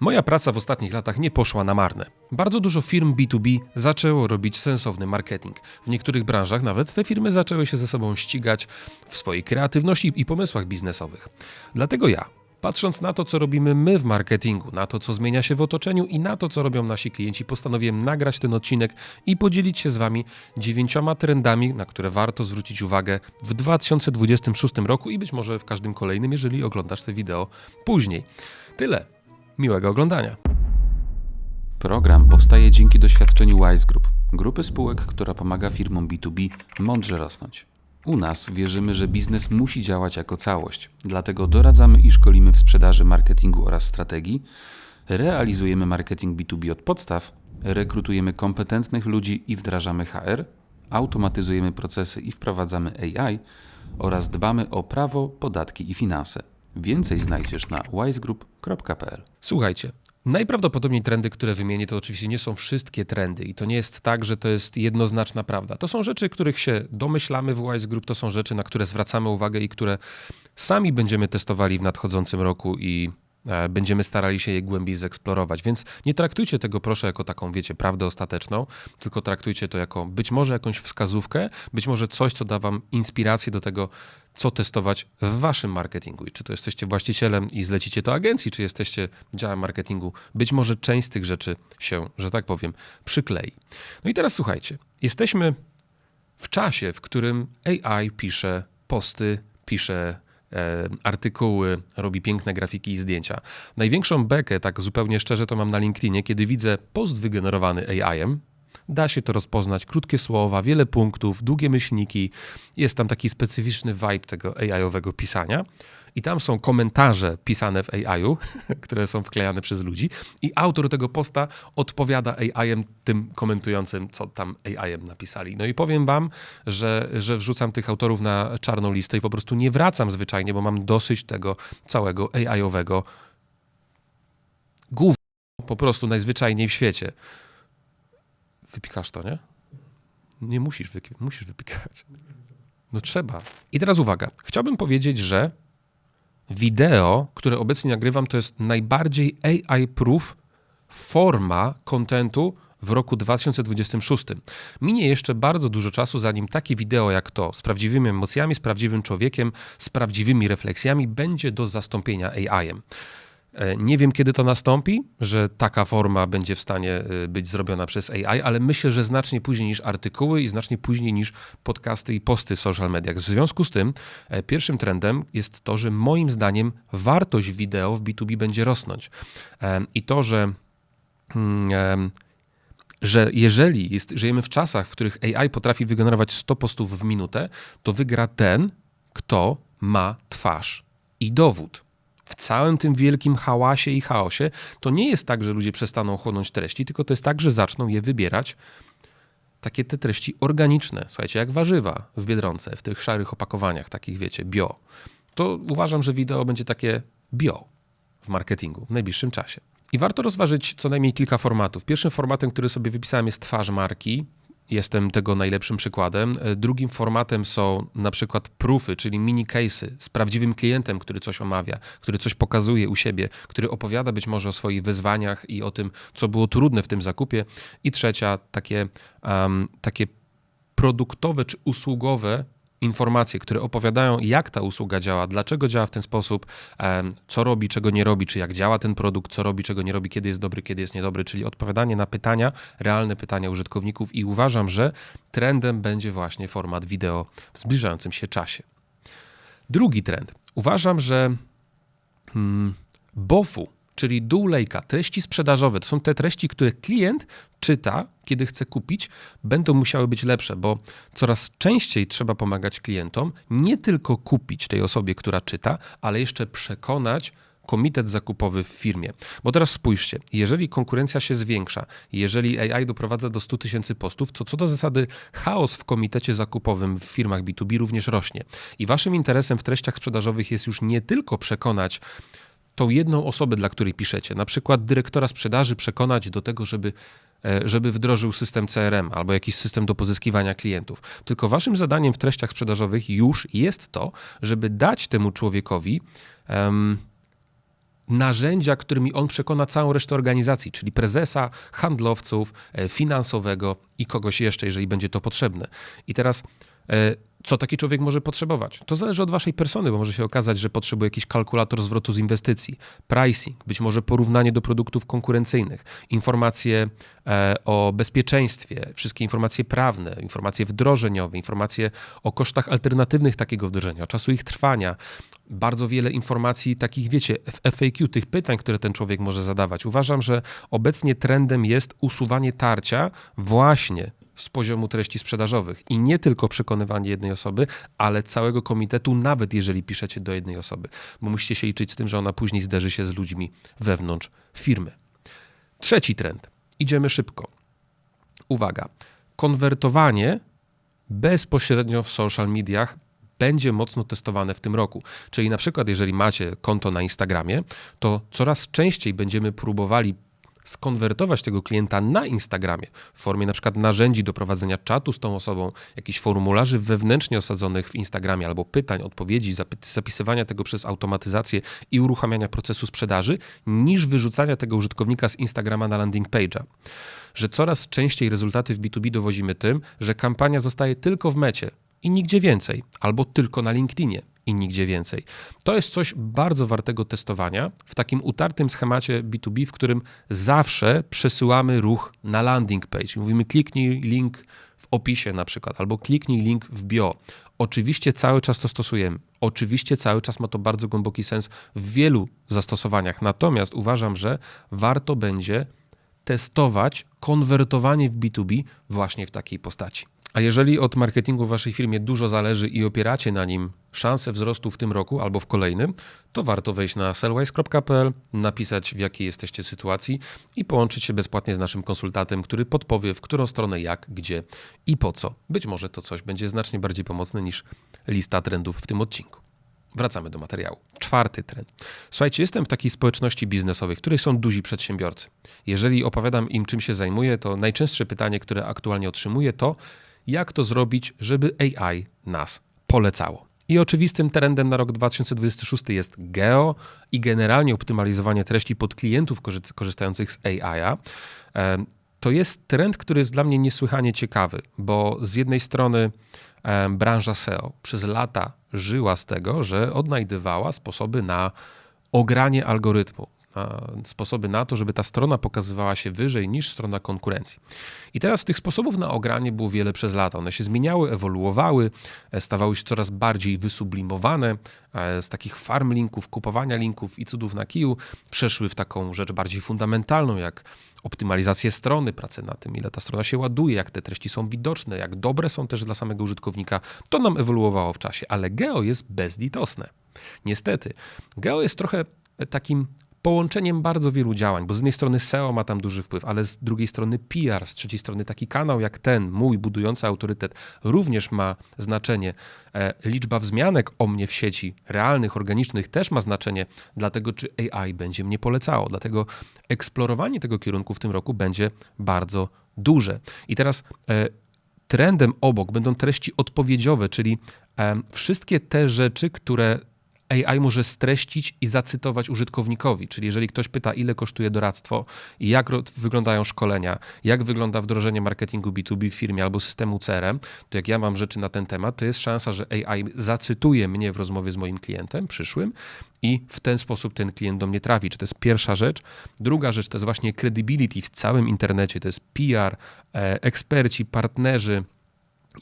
Moja praca w ostatnich latach nie poszła na marne. Bardzo dużo firm B2B zaczęło robić sensowny marketing. W niektórych branżach nawet te firmy zaczęły się ze sobą ścigać w swojej kreatywności i pomysłach biznesowych. Dlatego ja, patrząc na to, co robimy my w marketingu, na to, co zmienia się w otoczeniu i na to, co robią nasi klienci, postanowiłem nagrać ten odcinek i podzielić się z Wami dziewięcioma trendami, na które warto zwrócić uwagę w 2026 roku i być może w każdym kolejnym, jeżeli oglądasz te wideo później. Tyle. Miłego oglądania. Program powstaje dzięki doświadczeniu Wise Group, grupy spółek, która pomaga firmom B2B mądrze rosnąć. U nas wierzymy, że biznes musi działać jako całość, dlatego doradzamy i szkolimy w sprzedaży, marketingu oraz strategii, realizujemy marketing B2B od podstaw, rekrutujemy kompetentnych ludzi i wdrażamy HR, automatyzujemy procesy i wprowadzamy AI oraz dbamy o prawo, podatki i finanse. Więcej znajdziesz na wisegroup.pl. Słuchajcie, najprawdopodobniej trendy, które wymienię, to oczywiście nie są wszystkie trendy i to nie jest tak, że to jest jednoznaczna prawda. To są rzeczy, których się domyślamy w Wise Group, to są rzeczy, na które zwracamy uwagę i które sami będziemy testowali w nadchodzącym roku i e, będziemy starali się je głębiej zeksplorować. Więc nie traktujcie tego proszę jako taką, wiecie, prawdę ostateczną, tylko traktujcie to jako być może jakąś wskazówkę, być może coś, co da wam inspirację do tego, co testować w waszym marketingu. I czy to jesteście właścicielem i zlecicie to agencji, czy jesteście działem marketingu, być może część z tych rzeczy się, że tak powiem, przyklei. No i teraz słuchajcie, jesteśmy w czasie, w którym AI pisze posty, pisze e, artykuły, robi piękne grafiki i zdjęcia. Największą bekę, tak zupełnie szczerze, to mam na LinkedInie, kiedy widzę post wygenerowany AI-em. Da się to rozpoznać, krótkie słowa, wiele punktów, długie myślniki. Jest tam taki specyficzny vibe tego AI-owego pisania. I tam są komentarze pisane w AI-u, które są wklejane przez ludzi, i autor tego posta odpowiada AI-em tym komentującym, co tam AI-em napisali. No i powiem wam, że, że wrzucam tych autorów na czarną listę i po prostu nie wracam zwyczajnie, bo mam dosyć tego całego AI-owego gówna po prostu najzwyczajniej w świecie. Wypikasz to, nie? Nie musisz, wyki- musisz wypikać. No trzeba. I teraz uwaga. Chciałbym powiedzieć, że wideo, które obecnie nagrywam, to jest najbardziej AI-proof forma kontentu w roku 2026. Minie jeszcze bardzo dużo czasu, zanim takie wideo jak to, z prawdziwymi emocjami, z prawdziwym człowiekiem, z prawdziwymi refleksjami, będzie do zastąpienia AI-em. E, Nie wiem, kiedy to nastąpi, że taka forma będzie w stanie e, być zrobiona przez AI, ale myślę, że znacznie później niż artykuły i znacznie później niż podcasty i posty w social mediach. W związku z tym, e, pierwszym trendem jest to, że moim zdaniem wartość wideo w B2B będzie rosnąć. I to, że. mm, że jeżeli jest, żyjemy w czasach, w których AI potrafi wygenerować 100 postów w minutę, to wygra ten, kto ma twarz i dowód. W całym tym wielkim hałasie i chaosie to nie jest tak, że ludzie przestaną chłonąć treści, tylko to jest tak, że zaczną je wybierać takie te treści organiczne, słuchajcie, jak warzywa w Biedronce, w tych szarych opakowaniach, takich wiecie, bio. To uważam, że wideo będzie takie bio w marketingu w najbliższym czasie. I warto rozważyć co najmniej kilka formatów. Pierwszym formatem, który sobie wypisałem jest twarz marki. Jestem tego najlepszym przykładem. E, Drugim formatem są na przykład proofy, czyli mini case'y z prawdziwym klientem, który coś omawia, który coś pokazuje u siebie, który opowiada być może o swoich wyzwaniach i o tym, co było trudne w tym zakupie. I trzecia, takie, um, takie produktowe czy usługowe informacje, które opowiadają, jak ta usługa działa, dlaczego działa w ten sposób, co robi, czego nie robi, czy jak działa ten produkt, co robi, czego nie robi, kiedy jest dobry, kiedy jest niedobry, czyli odpowiadanie na pytania, realne pytania użytkowników i uważam, że trendem będzie właśnie format wideo w zbliżającym się czasie. Drugi trend. Uważam, że hmm, BOFU, czyli Dual Lake'a, treści sprzedażowe, to są te treści, które klient czyta, kiedy chce kupić, będą musiały być lepsze, bo coraz częściej trzeba pomagać klientom nie tylko kupić tej osobie, która czyta, ale jeszcze przekonać komitet zakupowy w firmie. Bo teraz spójrzcie, jeżeli konkurencja się zwiększa, jeżeli AI doprowadza do 100 tysięcy postów, to co do zasady chaos w komitecie zakupowym w firmach B2B również rośnie. I waszym interesem w treściach sprzedażowych jest już nie tylko przekonać tą jedną osobę, dla której piszecie, na przykład dyrektora sprzedaży przekonać do tego, żeby, e, żeby wdrożył system CRM albo jakiś system do pozyskiwania klientów. Tylko waszym zadaniem w treściach sprzedażowych już jest to, żeby dać temu człowiekowi em, narzędzia, którymi on przekona całą resztę organizacji, czyli prezesa, handlowców, e, finansowego i kogoś jeszcze, jeżeli będzie to potrzebne. I teraz co taki człowiek może potrzebować? To zależy od waszej persony, bo może się okazać, że potrzebuje jakiś kalkulator zwrotu z inwestycji, pricing, być może porównanie do produktów konkurencyjnych, informacje e, o bezpieczeństwie, wszystkie informacje prawne, informacje wdrożeniowe, informacje o kosztach alternatywnych takiego wdrożenia, o czasu ich trwania, bardzo wiele informacji takich, wiecie, w FAQ, tych pytań, które ten człowiek może zadawać. Uważam, że obecnie trendem jest usuwanie tarcia właśnie z poziomu treści sprzedażowych i nie tylko przekonywanie jednej osoby, ale całego komitetu, nawet jeżeli piszecie do jednej osoby, bo musicie się liczyć z tym, że ona później zderzy się z ludźmi wewnątrz firmy. Trzeci trend. Idziemy szybko. Uwaga. Konwertowanie bezpośrednio w social mediach będzie mocno testowane w tym roku. Czyli na przykład, jeżeli macie konto na Instagramie, to coraz częściej będziemy próbowali skonwertować tego klienta na Instagramie w formie na przykład narzędzi do prowadzenia czatu z tą osobą, jakichś formularzy wewnętrznie osadzonych w Instagramie albo pytań, odpowiedzi, zapisywania tego przez automatyzację i uruchamiania procesu sprzedaży, niż wyrzucania tego użytkownika z Instagrama na landing page'a. Że coraz częściej rezultaty w B2B dowozimy tym, że kampania zostaje tylko w mecie i nigdzie więcej, albo tylko na LinkedInie i nigdzie więcej. To jest coś bardzo wartego testowania w takim utartym schemacie B2B, w którym zawsze przesyłamy ruch na landing page. Mówimy kliknij link w opisie na przykład, albo kliknij link w bio. Oczywiście cały czas to stosujemy. Oczywiście cały czas ma to bardzo głęboki sens w wielu zastosowaniach. Natomiast uważam, że warto będzie testować konwertowanie w B2B właśnie w takiej postaci. A jeżeli od marketingu w waszej firmie dużo zależy i opieracie na nim szansę wzrostu w tym roku albo w kolejnym, to warto wejść na sellwise.pl, napisać w jakiej jesteście sytuacji i połączyć się bezpłatnie z naszym konsultantem, który podpowie w którą stronę, jak, gdzie i po co. Być może to coś będzie znacznie bardziej pomocne niż lista trendów w tym odcinku. Wracamy do materiału. Czwarty trend. Słuchajcie, jestem w takiej społeczności biznesowej, w której są duzi przedsiębiorcy. Jeżeli opowiadam im, czym się zajmuję, to najczęstsze pytanie, które aktualnie otrzymuję, to jak to zrobić, żeby AI nas polecało. I oczywistym trendem na rok 2026 jest geo i generalnie optymalizowanie treści pod klientów korzy- korzystających z AI. To jest trend, który jest dla mnie niesłychanie ciekawy, bo z jednej strony branża SEO przez lata żyła z tego, że odnajdywała sposoby na ogranie algorytmu, sposoby na to, żeby ta strona pokazywała się wyżej niż strona konkurencji. I teraz tych sposobów na ogranie było wiele przez lata. One się zmieniały, ewoluowały, e, stawały się coraz bardziej wysublimowane. e, Z takich farm linków, kupowania linków i cudów na kiju przeszły w taką rzecz bardziej fundamentalną, jak optymalizację strony, pracę na tym, ile ta strona się ładuje, jak te treści są widoczne, jak dobre są też dla samego użytkownika. To nam ewoluowało w czasie, ale geo jest bezlitosne. Niestety, geo jest trochę takim połączeniem bardzo wielu działań, bo z jednej strony SEO ma tam duży wpływ, ale z drugiej strony PR, z trzeciej strony taki kanał jak ten, mój, budujący autorytet, również ma znaczenie. E, liczba wzmianek o mnie w sieci, realnych, organicznych, też ma znaczenie dla tego, czy AI będzie mnie polecało. Dlatego eksplorowanie tego kierunku w tym roku będzie bardzo duże. I teraz e, trendem obok będą treści odpowiedziowe, czyli wszystkie te rzeczy, które AI może streścić i zacytować użytkownikowi. Czyli jeżeli ktoś pyta, ile kosztuje doradztwo, jak ro- wyglądają szkolenia, jak wygląda wdrożenie marketingu B2B w firmie albo systemu CRM, to jak ja mam rzeczy na ten temat, to jest szansa, że AI zacytuje mnie w rozmowie z moim klientem przyszłym i w ten sposób ten klient do mnie trafi. Czy to jest pierwsza rzecz. Druga rzecz to jest właśnie credibility w całym internecie, to jest PR, e, eksperci, partnerzy,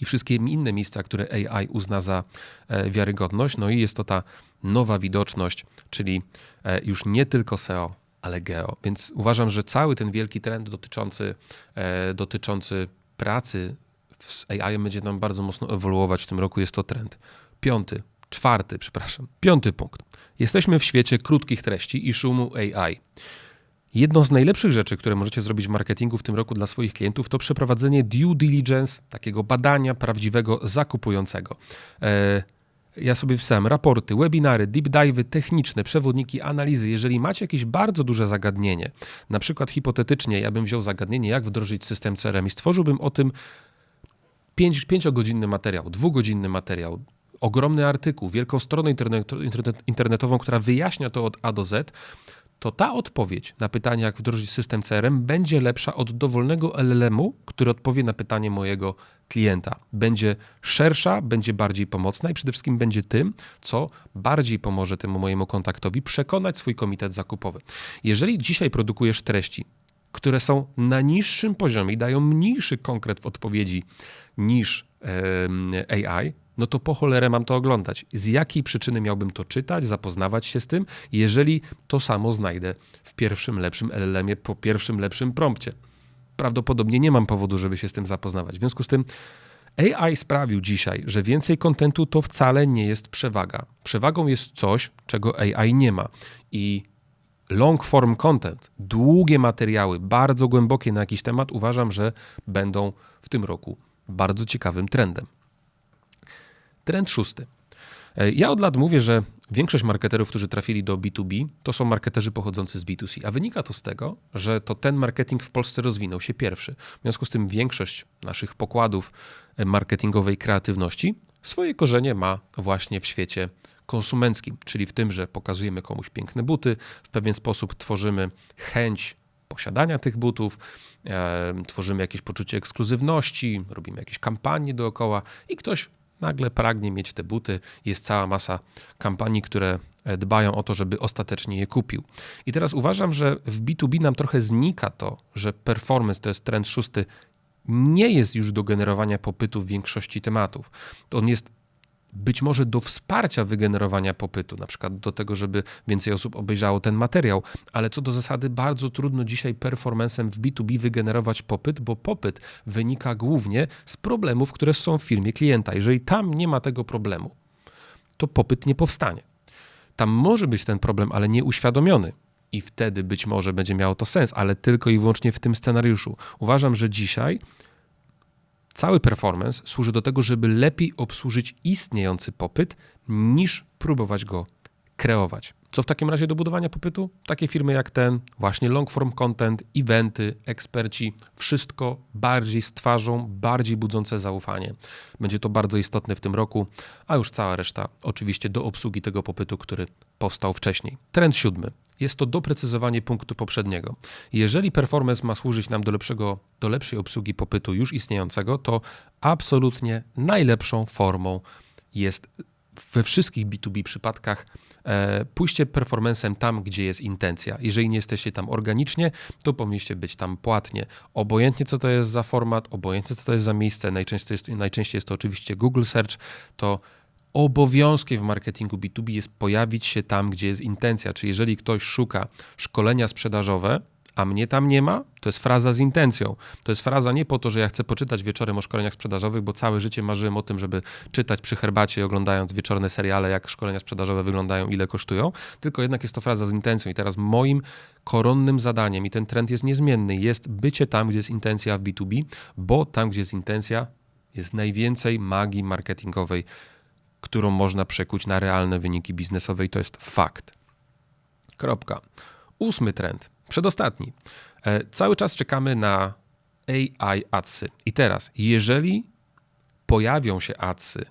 i wszystkie inne miejsca, które AI uzna za e, wiarygodność. No i jest to ta nowa widoczność, czyli e, już nie tylko SEO, ale geo. Więc uważam, że cały ten wielki trend dotyczący, e, dotyczący pracy z AI będzie nam bardzo mocno ewoluować w tym roku. Jest to trend. Piąty, czwarty, przepraszam, piąty punkt. Jesteśmy w świecie krótkich treści i szumu AI. Jedną z najlepszych rzeczy, które możecie zrobić w marketingu w tym roku dla swoich klientów, to przeprowadzenie due diligence, takiego badania prawdziwego zakupującego. Ja sobie wpisałem raporty, webinary, deep dive'y techniczne, przewodniki, analizy. Jeżeli macie jakieś bardzo duże zagadnienie, na przykład hipotetycznie, ja bym wziął zagadnienie, jak wdrożyć system CRM i stworzyłbym o tym pięć, pięciogodzinny materiał, dwugodzinny materiał, ogromny artykuł, wielką stronę internetu, internet, internetową, która wyjaśnia to od A do Z, to ta odpowiedź na pytanie, jak wdrożyć system CRM, będzie lepsza od dowolnego LLM-u, który odpowie na pytanie mojego klienta. Będzie szersza, będzie bardziej pomocna i przede wszystkim będzie tym, co bardziej pomoże temu mojemu kontaktowi przekonać swój komitet zakupowy. Jeżeli dzisiaj produkujesz treści, które są na niższym poziomie i dają mniejszy konkret w odpowiedzi niż AI, no to po cholerę mam to oglądać. Z jakiej przyczyny miałbym to czytać, zapoznawać się z tym, jeżeli to samo znajdę w pierwszym lepszym LLM-ie po pierwszym lepszym prompcie? Prawdopodobnie nie mam powodu, żeby się z tym zapoznawać. W związku z tym AI sprawił dzisiaj, że więcej kontentu to wcale nie jest przewaga. Przewagą jest coś, czego AI nie ma. I long form content, długie materiały, bardzo głębokie na jakiś temat, uważam, że będą w tym roku bardzo ciekawym trendem. Trend szósty. E, Ja od lat mówię, że większość marketerów, którzy trafili do B2B, to są marketerzy pochodzący z B2C, a wynika to z tego, że to ten marketing w Polsce rozwinął się pierwszy. W związku z tym większość naszych pokładów e, marketingowej kreatywności swoje korzenie ma właśnie w świecie konsumenckim, czyli w tym, że pokazujemy komuś piękne buty, w pewien sposób tworzymy chęć posiadania tych butów, e, tworzymy jakieś poczucie ekskluzywności, robimy jakieś kampanie dookoła i ktoś nagle pragnie mieć te buty. Jest cała masa kampanii, które e, dbają o to, żeby ostatecznie je kupił. I teraz uważam, że w B2B nam trochę znika to, że performance to jest trend szósty, nie jest już do generowania popytu w większości tematów. On jest być może do wsparcia wygenerowania popytu, na przykład do tego, żeby więcej osób obejrzało ten materiał, ale co do zasady bardzo trudno dzisiaj performancem w B2B wygenerować popyt, bo popyt wynika głównie z problemów, które są w firmie klienta. Jeżeli tam nie ma tego problemu, to popyt nie powstanie. Tam może być ten problem, ale nieuświadomiony. I wtedy być może będzie miało to sens, ale tylko i wyłącznie w tym scenariuszu. Uważam, że dzisiaj cały performance służy do tego, żeby lepiej obsłużyć istniejący popyt, niż próbować go kreować. Co w takim razie do budowania popytu? Takie firmy jak ten, właśnie long form content, eventy, eksperci, wszystko bardziej stwarzą, bardziej budzące zaufanie. Będzie to bardzo istotne w tym roku, a już cała reszta oczywiście do obsługi tego popytu, który powstał wcześniej. Trend siódmy. Jest to doprecyzowanie punktu poprzedniego. Jeżeli performance ma służyć nam do, lepszego, do lepszej obsługi popytu już istniejącego, to absolutnie najlepszą formą jest we wszystkich B2B przypadkach e, pójście performancem tam, gdzie jest intencja. Jeżeli nie jesteście tam organicznie, to powinniście być tam płatnie. Obojętnie co to jest za format, obojętnie co to jest za miejsce, najczęściej jest, najczęściej jest to oczywiście Google Search, to obowiązkiem w marketingu B2B jest pojawić się tam, gdzie jest intencja. Czyli jeżeli ktoś szuka szkolenia sprzedażowe, a mnie tam nie ma, to jest fraza z intencją. To jest fraza nie po to, że ja chcę poczytać wieczorem o szkoleniach sprzedażowych, bo całe życie marzyłem o tym, żeby czytać przy herbacie, oglądając wieczorne seriale, jak szkolenia sprzedażowe wyglądają, ile kosztują, tylko jednak jest to fraza z intencją. I teraz moim koronnym zadaniem, i ten trend jest niezmienny, jest bycie tam, gdzie jest intencja w B2B, bo tam, gdzie jest intencja, jest najwięcej magii marketingowej, którą można przekuć na realne wyniki biznesowe i to jest fakt. Kropka. Ósmy trend, przedostatni. E, cały czas czekamy na AI adsy. I teraz, jeżeli pojawią się adsy e,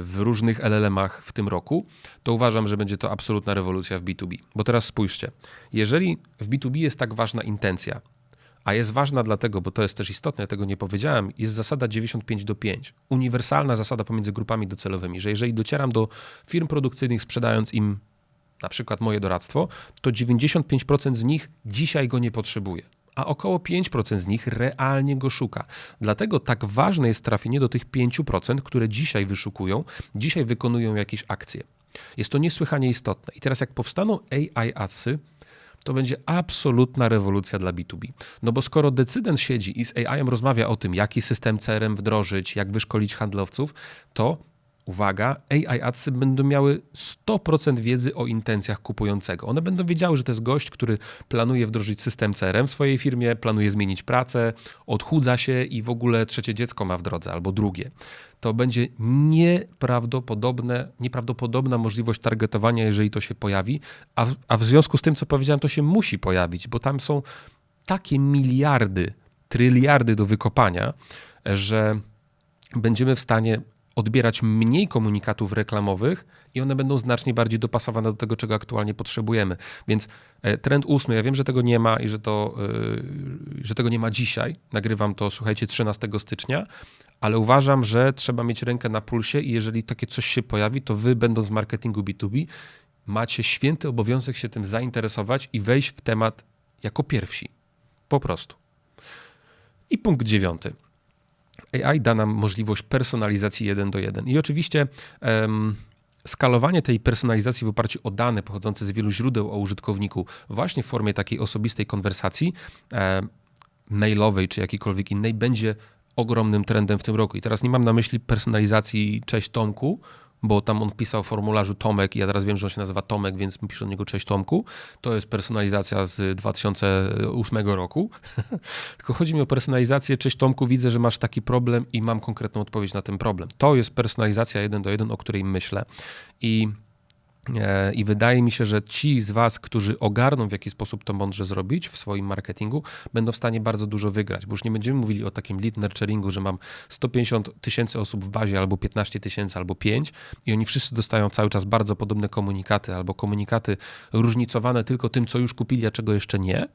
w różnych LLM-ach w tym roku, to uważam, że będzie to absolutna rewolucja w B2B. Bo teraz spójrzcie, jeżeli w B2B jest tak ważna intencja, a jest ważna dlatego, bo to jest też istotne, ja tego nie powiedziałem, jest zasada 95 do 5. Uniwersalna zasada pomiędzy grupami docelowymi, że jeżeli docieram do firm produkcyjnych sprzedając im na przykład moje doradztwo, to 95% z nich dzisiaj go nie potrzebuje, a około 5% z nich realnie go szuka. Dlatego tak ważne jest trafienie do tych 5%, które dzisiaj wyszukują, dzisiaj wykonują jakieś akcje. Jest to niesłychanie istotne. I teraz jak powstaną AI adsy, to będzie absolutna rewolucja dla B2B. No bo skoro decydent siedzi i z AI-em rozmawia o tym, jaki system CRM wdrożyć, jak wyszkolić handlowców, to uwaga, AI adsy będą miały 100% wiedzy o intencjach kupującego. One będą wiedziały, że to jest gość, który planuje wdrożyć system CRM w swojej firmie, planuje zmienić pracę, odchudza się i w ogóle trzecie dziecko ma w drodze albo drugie. To będzie nieprawdopodobne, nieprawdopodobna możliwość targetowania, jeżeli to się pojawi, a, w- a w związku z tym, co powiedziałem, to się musi pojawić, bo tam są takie miliardy, tryliardy do wykopania, że będziemy w stanie odbierać mniej komunikatów reklamowych i one będą znacznie bardziej dopasowane do tego, czego aktualnie potrzebujemy. Więc e, trend ósmy, ja wiem, że tego nie ma i że, to, yy, że tego nie ma dzisiaj. Nagrywam to, słuchajcie, 13 stycznia, ale uważam, że trzeba mieć rękę na pulsie i jeżeli takie coś się pojawi, to wy, będąc w marketingu B2B, macie święty obowiązek się tym zainteresować i wejść w temat jako pierwsi. Po prostu. I punkt dziewiąty. AI da nam możliwość personalizacji 1 do 1. I oczywiście em, skalowanie tej personalizacji w oparciu o dane pochodzące z wielu źródeł o użytkowniku, właśnie w formie takiej osobistej konwersacji em, mailowej czy jakiejkolwiek innej, będzie ogromnym trendem w tym roku. I teraz nie mam na myśli personalizacji cześć Tomku, bo tam on wpisał w formularzu Tomek i ja teraz wiem, że on się nazywa Tomek, więc piszę do niego cześć Tomku. To jest personalizacja z 2008 roku. Tylko chodzi mi o personalizację. Cześć Tomku, widzę, że masz taki problem i mam konkretną odpowiedź na ten problem. To jest personalizacja jeden do jeden, o której myślę. I I wydaje mi się, że ci z Was, którzy ogarną, w jaki sposób to mądrze zrobić w swoim marketingu, będą w stanie bardzo dużo wygrać, bo już nie będziemy mówili o takim lead nurturingu, że mam 150 tysięcy osób w bazie, albo 15 tysięcy, albo 5 i oni wszyscy dostają cały czas bardzo podobne komunikaty, albo komunikaty różnicowane tylko tym, co już kupili, a czego jeszcze nie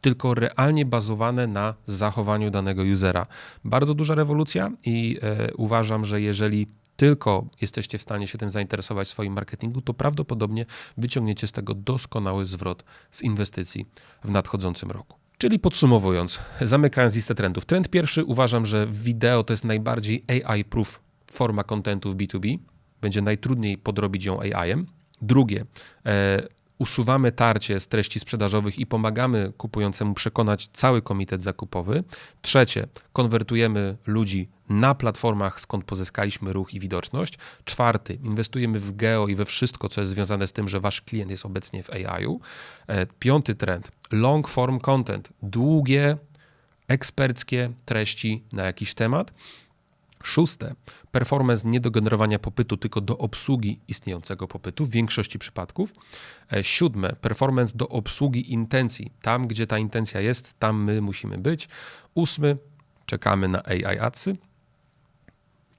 tylko realnie bazowane na zachowaniu danego usera. Bardzo duża rewolucja i e, uważam, że jeżeli tylko jesteście w stanie się tym zainteresować w swoim marketingu, to prawdopodobnie wyciągniecie z tego doskonały zwrot z inwestycji w nadchodzącym roku. Czyli podsumowując, zamykając listę trendów. Trend pierwszy uważam, że wideo to jest najbardziej AI-proof forma kontentu w B2B. Będzie najtrudniej podrobić ją AI-em. Drugie, e, usuwamy tarcie z treści sprzedażowych i pomagamy kupującemu przekonać cały komitet zakupowy. Trzecie, konwertujemy ludzi na platformach, skąd pozyskaliśmy ruch i widoczność. Czwarty, inwestujemy w geo i we wszystko, co jest związane z tym, że wasz klient jest obecnie w AI-u. E, Piąty trend, long form content, długie, eksperckie treści na jakiś temat. Szóste, performance nie do generowania popytu, tylko do obsługi istniejącego popytu w większości przypadków. E, Siódme, performance do obsługi intencji. Tam, gdzie ta intencja jest, tam my musimy być. Ósmy, czekamy na AI adsy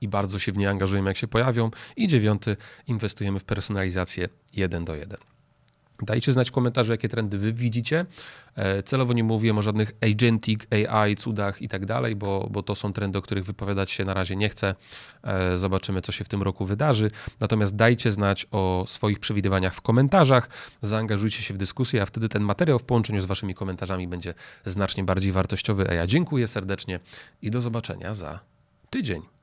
i bardzo się w nie angażujemy, jak się pojawią. I dziewiąty, inwestujemy w personalizację 1 do 1. Dajcie znać w komentarzu, jakie trendy wy widzicie. E, Celowo nie mówiłem o żadnych agentic AI, cudach i tak dalej, bo, to są trendy, o których wypowiadać się na razie nie chcę. E, Zobaczymy, co się w tym roku wydarzy. Natomiast dajcie znać o swoich przewidywaniach w komentarzach, zaangażujcie się w dyskusję, a wtedy ten materiał w połączeniu z waszymi komentarzami będzie znacznie bardziej wartościowy. A ja dziękuję serdecznie i do zobaczenia za tydzień.